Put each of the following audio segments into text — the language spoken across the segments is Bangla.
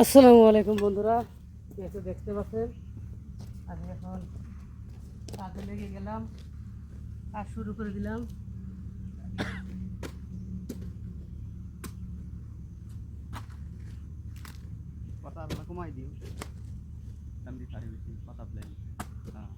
আসসালামু আলাইকুম বন্ধুরা। যেহেতু দেখতে পাচ্ছেন। আমি এখন কাজে লেগে গেলাম, কাজ শুরু করে দিলাম। আমরা কমাই দিও কান্দি সারি বেশি কথা প্লেন হ্যাঁ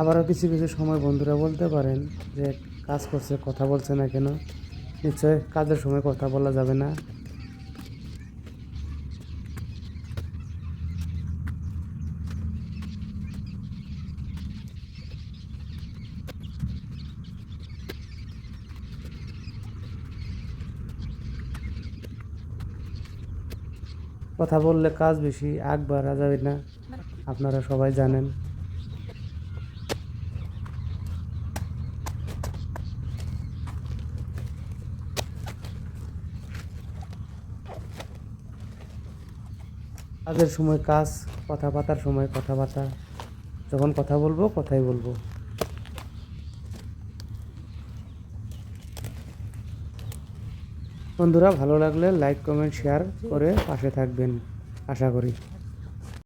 আবারও কিছু কিছু সময় বন্ধুরা বলতে পারেন যে কাজ করছে, কথা বলছে না কেন? নিশ্চয় কাজের সময় কথা বলা যাবে না। কথা বললে কাজ বেশি, আগ বাড়া যাবে না। আপনারা সবাই জানেন। কাজের সময় কাজ কথা পাতার সময় কথাবার্তা। যখন কথা বলব, কথাই বলব। বন্ধুরা, ভালো লাগলে লাইক কমেন্ট শেয়ার করে পাশে থাকবেন, আশা করি।